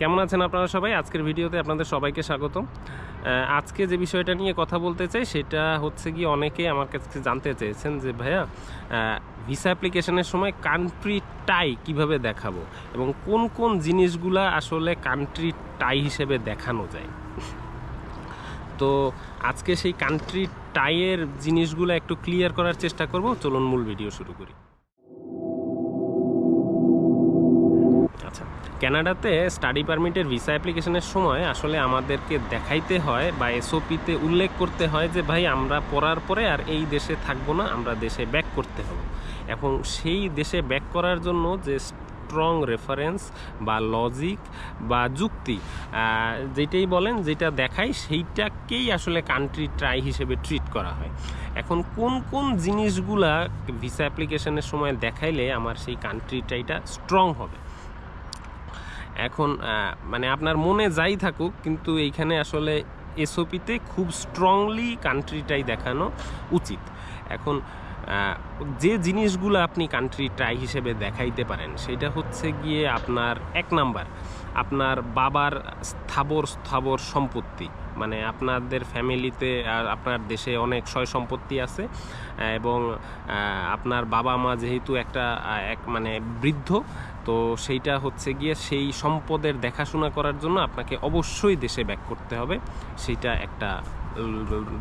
কেমন আছেন আপনারা সবাই? আজকের ভিডিওতে আপনাদের সবাইকে স্বাগত আজকে যে বিষয়টা নিয়ে কথা বলতে চাই, সেটা হচ্ছে কি অনেকে আমার কাছে জানতে চেয়েছেন যে, ভাইয়া ভিসা অ্যাপ্লিকেশনের সময় কান্ট্রি টাই কীভাবে দেখাবো? এবং কোন কোন জিনিসগুলা আসলে কান্ট্রি টাই হিসেবে দেখানো যায়? তো আজকে সেই কান্ট্রি টাইয়ের জিনিসগুলো একটু ক্লিয়ার করার চেষ্টা করব। চলুন মূল ভিডিও শুরু করি। কানাডাতে স্টাডি পারমিটের ভিসা অ্যাপ্লিকেশনের সময় আসলে আমাদেরকে দেখাইতে হয় বা এসওপিতে উল্লেখ করতে হয় যে, ভাই, আমরা পড়ার পরে আর এই দেশে থাকব না, আমরা দেশে ব্যাক করতে হবে। এবং সেই দেশে ব্যাক করার জন্য যে স্ট্রং রেফারেন্স বা লজিক বা যুক্তি যেটাই বলেন, যেটা দেখায় সেইটাকেই আসলে কান্ট্রি ট্রাই হিসেবে ট্রিট করা হয়। এখন কোন কোন জিনিসগুলা ভিসা অ্যাপ্লিকেশনের সময় দেখাইলে আমার সেই কান্ট্রি ট্রাইটা স্ট্রং হবে? এখন মানে আপনার মনে যাই থাকুক, কিন্তু এইখানে আসলে এসওপিতে খুব স্ট্রংলি কান্ট্রিটাই দেখানো উচিত। এখন যে জিনিসগুলো আপনি কান্ট্রি ট্রাই হিসেবে দেখাইতে পারেন, সেটা হচ্ছে গিয়ে আপনার, এক নাম্বার, আপনার বাবার স্থাবর স্থাবর সম্পত্তি। মানে আপনাদের ফ্যামিলিতে আর আপনার দেশে অনেক সয় সম্পত্তি আছে এবং আপনার বাবা মা যেহেতু একটা এক মানে বৃদ্ধ, তো সেইটা হচ্ছে গিয়ে সেই সম্পদের দেখাশোনা করার জন্য আপনাকে অবশ্যই দেশে ব্যাক করতে হবে। সেইটা একটা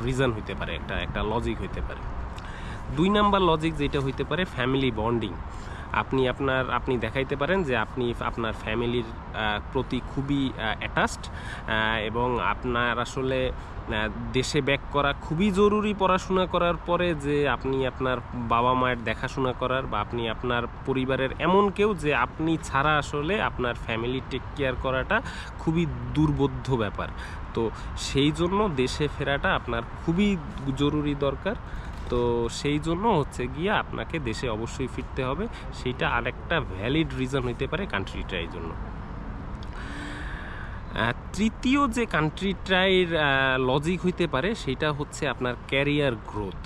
রিজন হইতে পারে, একটা একটা লজিক হইতে পারে। দুই নাম্বার লজিক যেটা হইতে পারে ফ্যামিলি বন্ডিং আপনি আপনার, আপনি দেখাইতে পারেন যে আপনি আপনার ফ্যামিলির প্রতি খুবই অ্যাটাচড এবং আপনার আসলে দেশে ব্যাক করা খুবই জরুরি পড়াশোনা করার পরে যে আপনি আপনার বাবা মায়ের দেখাশোনা করার বা আপনি আপনার পরিবারের এমন কেউ যে আপনি ছাড়া আসলে আপনার ফ্যামিলি টেক কেয়ার করাটা খুবই দুর্বোধ্য ব্যাপার। তো সেই জন্য দেশে ফেরাটা আপনার খুবই জরুরি দরকার। তো সেই জন্য হচ্ছে গিয়ে আপনাকে দেশে অবশ্যই ফিরতে হবে। সেইটা আরেকটা ভ্যালিড রিজন হইতে পারে কান্ট্রি কান্ট্রিটার জন্য। তৃতীয় যে কান্ট্রিটার লজিক হইতে পারে সেটা হচ্ছে আপনার ক্যারিয়ার গ্রোথ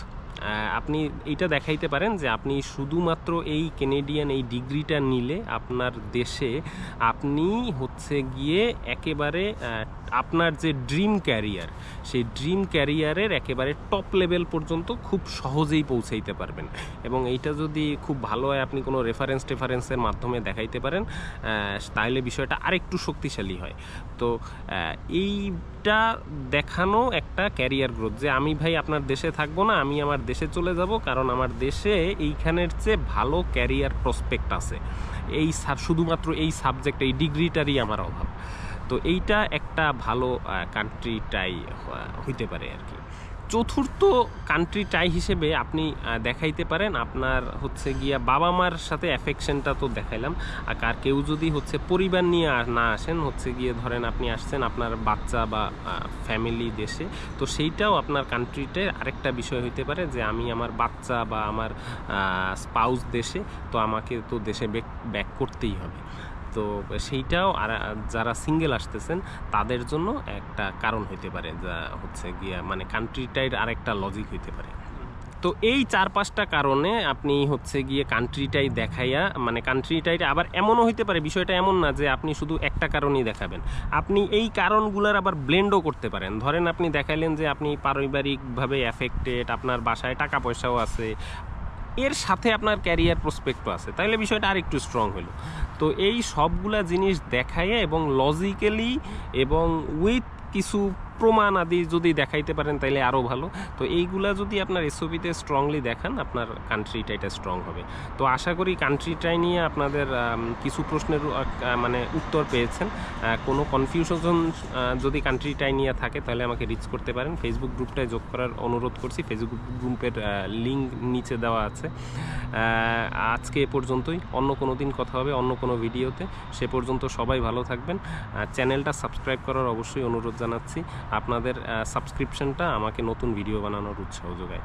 আপনি এইটা দেখাইতে পারেন যে আপনি শুধুমাত্র এই কেনেডিয়ান এই ডিগ্রিটা নিলে আপনার দেশে আপনি হচ্ছে গিয়ে একেবারে আপনার যে ড্রিম ক্যারিয়ার, সেই ড্রিম ক্যারিয়ারের একেবারে টপ লেভেল পর্যন্ত খুব সহজেই পৌঁছাইতে পারবেন। এবং এইটা যদি খুব ভালো হয়, আপনি কোনো রেফারেন্স টেফারেন্সের মাধ্যমে দেখাইতে পারেন তাহলে বিষয়টা আরেকটু শক্তিশালী হয়। তো এইটা দেখানো একটা ক্যারিয়ার গ্রোথ যে আমি ভাই আপনার দেশে থাকব না, আমি আমার দেশে চলে যাব, কারণ আমার দেশে এইখানের চেয়ে ভালো ক্যারিয়ার প্রসপেক্ট আছে। এই শুধুমাত্র এই সাবজেক্ট এই ডিগ্রিটারই আমার অভাব। তো এইটা একটা ভালো কান্ট্রি টাই হইতে পারে আর কি। চতুর্থ কান্ট্রি টাই হিসেবে আপনি দেখাইতে পারেন। আপনার হচ্ছে গিয়া বাবা মার সাথে অ্যাফেকশনটা তো দেখাইলাম। আর কার কেউ যদি হচ্ছে পরিবার নিয়ে আর না আসেন, হচ্ছে গিয়ে ধরেন আপনি আসছেন আপনার বাচ্চা বা ফ্যামিলি দেশে, তো সেইটাও আপনার কান্ট্রিতে আরেকটা বিষয় হইতে পারে যে আমি আমার বাচ্চা বা আমার স্পাউস দেশে, তো আমাকে তো দেশে ব্যাক করতেই হবে। তো সেইটাও আর যারা সিঙ্গেল আসতেছেন, তাদের জন্য একটা কারণ হইতে পারে, যা হচ্ছে গিয়া মানে কান্ট্রিটাইর আরেকটা লজিক হইতে পারে। তো এই চার পাঁচটা কারণে আপনি হচ্ছে গিয়ে কান্ট্রিটাই দেখাইয়া মানে কান্ট্রিটাই আবার এমনও হইতে পারে, বিষয়টা এমন না যে আপনি শুধু একটা কারণই দেখাবেন। আপনি এই কারণগুলোর আবার ব্লেন্ডও করতে পারেন। ধরেন আপনি দেখাইলেন যে আপনি পারিবারিকভাবে অ্যাফেক্টেড আপনার বাসায় টাকা পয়সাও আছে এর সাথে আপনার ক্যারিয়ার প্রসপেক্টও আছে। তাইলে বিষয়টা আর একটু স্ট্রং হলো তো এই সবগুলা জিনিস দেখাইয়া এবং লজিক্যালি এবং উইথ কিছু প্রমাণ আদি যদি দেখাইতে পারেন, তাইলে আরও ভালো। তো এইগুলা যদি আপনার এসওপিতে স্ট্রংলি দেখান, আপনার কান্ট্রিটা এটা স্ট্রং হবে। তো আশা করি কান্ট্রিটাই নিয়ে আপনাদের কিছু প্রশ্নের মানে উত্তর পেয়েছেন। কোনো কনফিউশন যদি কান্ট্রিটাই নিয়ে থাকে তাহলে আমাকে রিচ করতে পারেন। ফেসবুক গ্রুপটায় যোগ করার অনুরোধ করছি। ফেসবুক গ্রুপের লিঙ্ক নিচে দেওয়া আছে। আজকে এ পর্যন্তই। অন্য কোনো দিন কথা হবে, অন্য কোনো ভিডিওতে সে পর্যন্ত সবাই ভালো থাকবেন। চ্যানেলটা সাবস্ক্রাইব করার অবশ্যই অনুরোধ জানাচ্ছি। আপনাদের সাবস্ক্রিপশনটা আমাকে নতুন ভিডিও বানানোর উৎসাহ যোগায়।